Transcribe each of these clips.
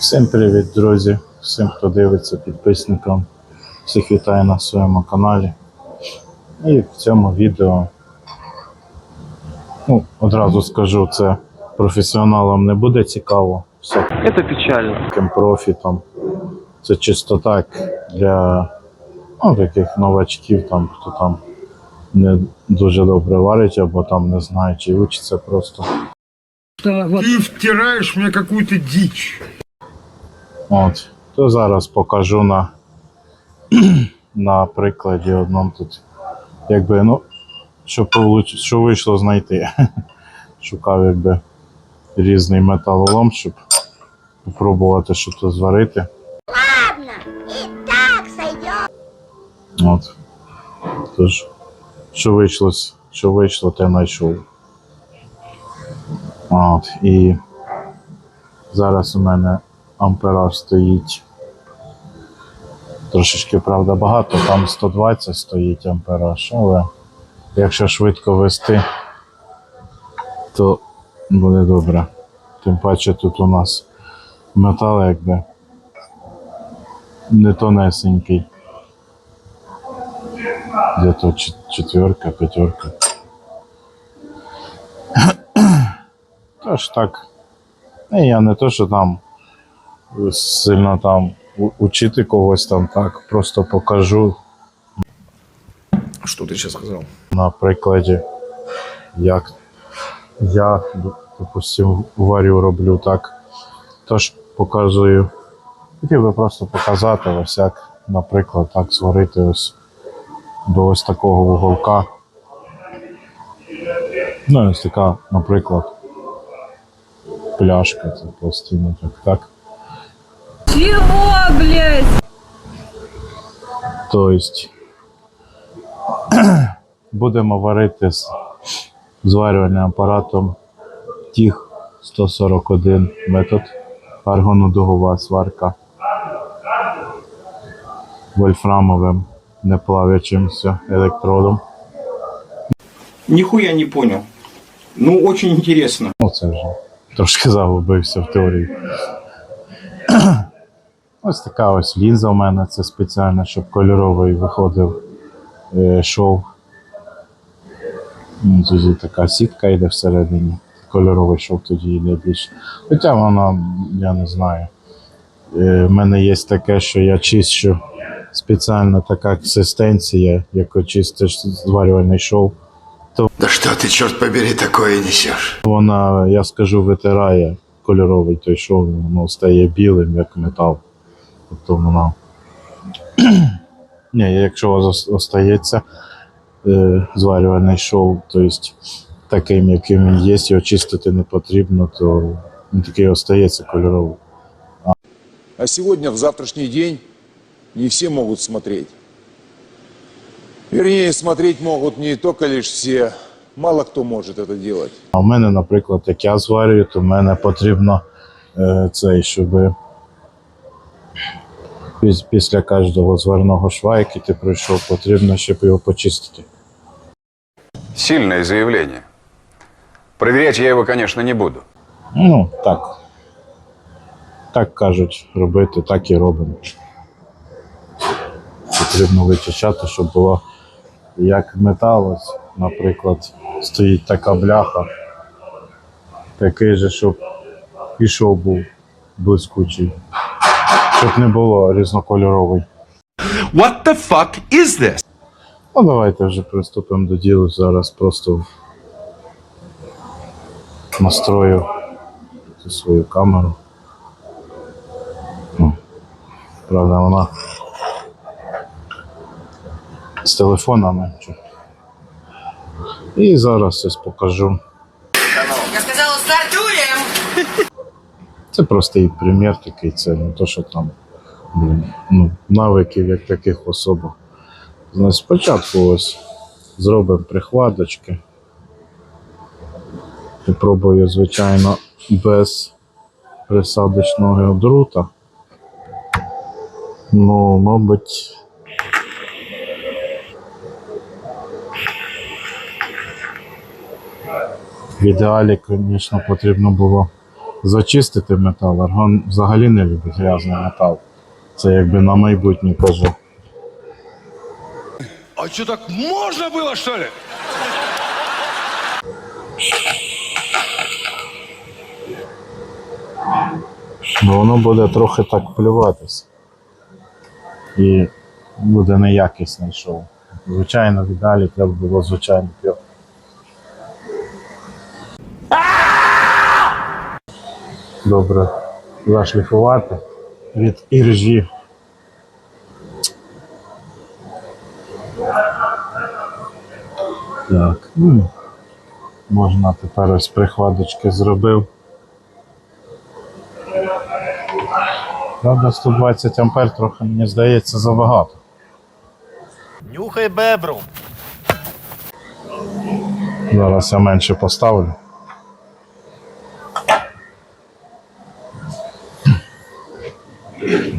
Всім привіт, друзі! Всім, хто дивиться, підписникам. Всіх вітаю на своєму каналі. І в цьому відео, ну, одразу скажу, це професіоналам не буде цікаво. Всяким Это печально. профітам. Це чисто так для ну, таких новачків, там, хто там не дуже добре варить, або там не знає, чи учиться просто. Ты втираешь мне какую-то дичь. От, то зараз покажу на, на прикладі одному тут. Якби, ну, що, получ... що вийшло знайти. Шукав якби різний металолом, щоб спробувати щось зварити. Ладно, и так сойдет. От. Тож, що вийшло, що вийшло, те знайшов. От, і зараз у мене ампераж стоїть. Трошечки, правда, багато, там 120 стоїть ампераж, але якщо швидко вести, то буде добре. Тим паче тут у нас метал якби не тонесенький. Где-то чет- четверка, пятерка. Тож так. І я не то, що там сильно там учити когось там так, просто покажу Что ты сейчас сказал? на прикладі, як я, допустим, варю роблю так. Тож показую. Хотів би просто показати ось як, наприклад, так зварити ось до ось такого вуголка. Ну, ось така, наприклад, пляшка, це пластина, так, так. Чего, блядь? Тобто будемо варити з зварювальним апаратом тіг 141 метод аргонодугова сварка вольфрамовим неплавячимся електродом. Нихуя не понял. Ну, очень интересно. Ну, це вже трошки загубився в теорії. Ось така ось лінза у мене, це спеціально, щоб кольоровий виходив е, шов. Ну, Тоді така сітка йде всередині. Кольоровий шов тоді йде більше. Хоча вона, я не знаю. Е, в мене є таке, що я чищу спеціально така консистенція, як очистиш зварювальний шов. Да что ты, черт побери, такое несешь? Вона, я скажу, витирає кольоровий той шов, воно стає білим, як метал. Тобто воно. Ні, якщо ос- остається е, зварювальний шов, тобто таким, яким він є, його чистити не потрібно, то він такий остається кольоровий. А сегодня, в завтрашний день, не все могут смотреть. Вернее, смотреть могут не только лишь все, мало кто может это делать. А в мене, наприклад, як я зварюю, то в мене потрібно е, цей, щоб піс- після кожного зварного шва, який ти пройшов, потрібно, щоб його почистити. Сильное заявление. Проверять я его, конечно, не буду. Ну, так. Так кажуть робити, так і робимо. Потрібно вичищати, щоб було як метал, ось, наприклад, стоїть така бляха. Такий же, щоб пішов був блискучий. Щоб не було різнокольоровий. What the fuck is this? Ну, давайте вже приступимо до діла. Зараз просто настрою цю свою камеру. Ну, правда, вона телефонами. І зараз ось покажу. Я сказала, стартуем! Це простий примір такий, це не то, що там ну, навиків як таких. Значить, спочатку ось зробимо прихваточки. І пробую, звичайно, без присадочного друта. Ну, мабуть. В ідеалі, звісно, потрібно було зачистити метал. Аргон взагалі не любить грязний метал. Це якби на майбутнє кажу. А что, так можно было, что ли? Бо воно буде трохи так плюватись. І буде неякісний шоу. Звичайно, в ідеалі треба було звичайно Добре зашліфувати від іржі. Так, ну, можна тепер ось прихваточки зробив. Правда, 120 ампер трохи, мені здається, забагато. Нюхай бебру. Зараз я менше поставлю.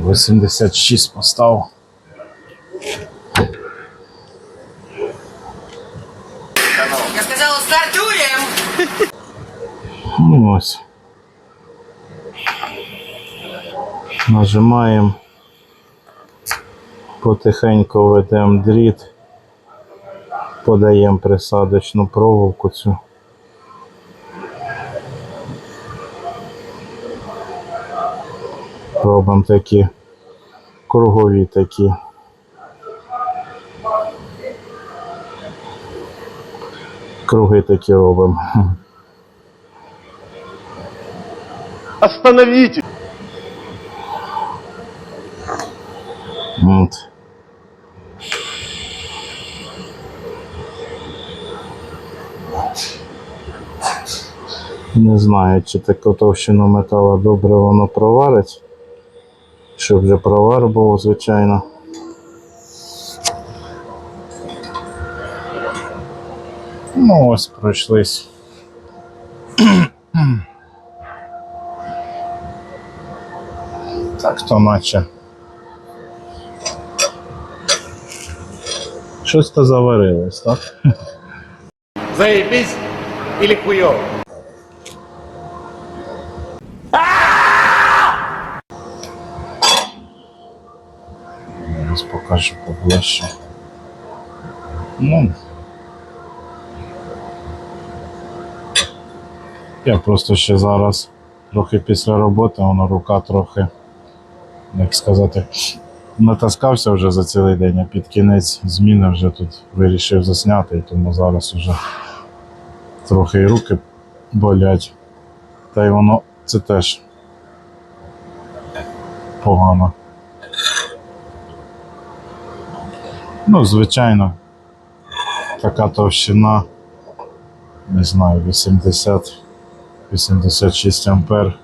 Вісімдесят шість поставив. Я сказала, стартуем! Ну ось. Нажимаємо. Потихеньку ведемо дріт. Подаємо присадочну проволоку цю. Робимо такі кругові такі. Круги такі робимо. Остановите. От. Не знаю, чи таку товщину металу добре воно проварить. Щоб вже провар був, звичайно. Ну ось пройшлись. Так то наче. Щось то заварилось, так? Заебись или хуёво? Зараз покажу поближче. Ну. Я просто ще зараз трохи після роботи, воно рука трохи, як сказати, натаскався вже за цілий день, а під кінець зміни вже тут вирішив засняти, і тому зараз вже трохи і руки болять. Та й воно це теж погано. Ну, звичайно, така товщина, не знаю, 80 86 ампер.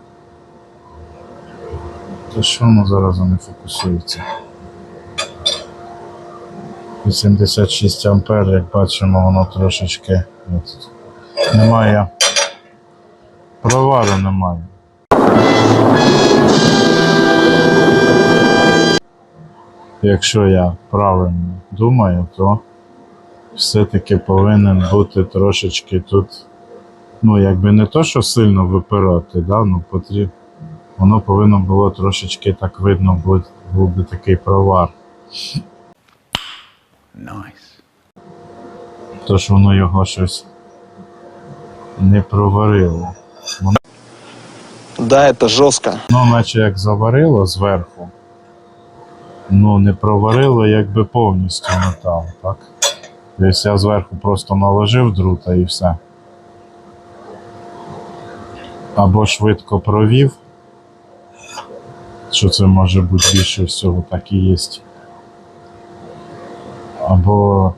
То що воно зараз не фокусується? 86 ампер, як бачимо, воно трошечки от, немає. Провару немає. Якщо я правильно думаю, то все-таки повинен бути трошечки тут, ну, якби не то, що сильно випирати, да, ну, потрібно, воно повинно було трошечки так видно, бути, був би такий провар. Nice. Тож воно його щось не проварило. Да, это жестко. Ну, наче як заварило зверху, ну не проварило якби повністю метал, так? Тобто я зверху просто наложив друта і все. Або швидко провів, що це може бути більше всього, так і є. Або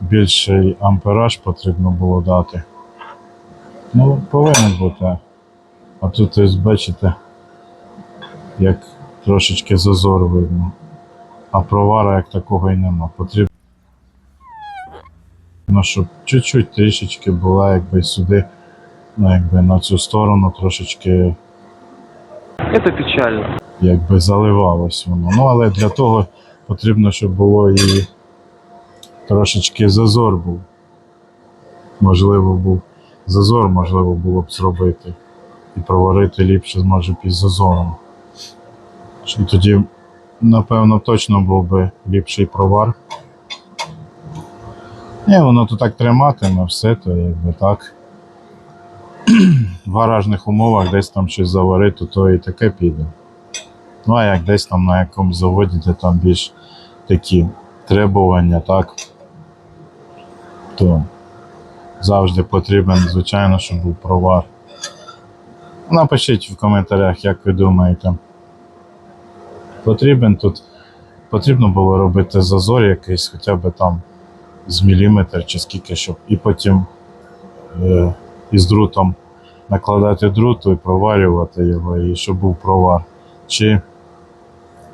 більший ампераж потрібно було дати. Ну, повинен бути. А тут ось бачите, як трошечки зазор видно. А провара як такого і нема. Потрібно, щоб чуть-чуть трішечки була, якби сюди, ну якби на цю сторону трошечки. Это печально. Якби заливалось воно. Ну, але для того потрібно, щоб було і трошечки зазор був. Можливо, був зазор, можливо було б зробити. і проварити ліпше зможе під зазором. І тоді, напевно, точно був би ліпший провар. Ні, воно то так триматиме, все, то якби так. В гаражних умовах десь там щось заварити, то і таке піде. Ну, а як десь там на якомусь заводі, де там більш такі требування, так, то завжди потрібен, звичайно, щоб був провар. Напишіть в коментарях, як ви думаєте. Потрібен тут, потрібно було робити зазор якийсь, хоча б там з міліметр чи скільки, щоб і потім е, із друтом накладати друту і проварювати його, і щоб був провар. Чи,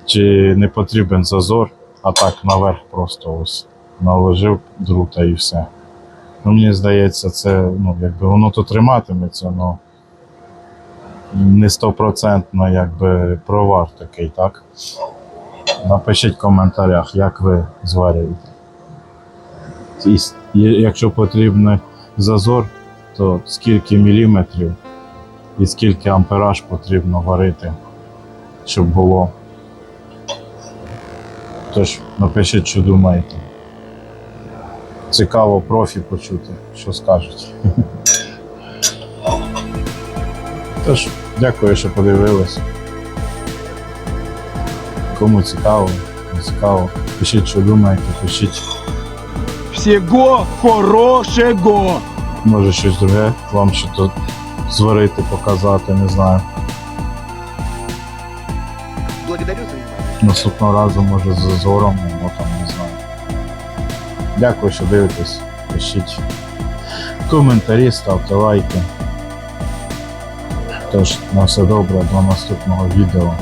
чи не потрібен зазор, а так наверх просто ось наложив друта і все. Ну, мені здається, це ну, якби воно то триматиметься, але не стопроцентно якби провар такий, так? Напишіть в коментарях, як ви зварюєте. І, якщо потрібен зазор, то скільки міліметрів і скільки ампераж потрібно варити, щоб було. Тож напишіть, що думаєте. Цікаво профі почути, що скажуть. Тож, дякую, що подивились. Кому цікаво, не цікаво. Пишіть, що думаєте, пишіть. Всего хорошего! Може щось друге вам ще тут зварити, показати, не знаю. Благодарю за. Наступного разу може з зазором, або там не знаю. Дякую, що дивитесь. Пишіть коментарі, ставте лайки. Тож, на все добре, до наступного відео.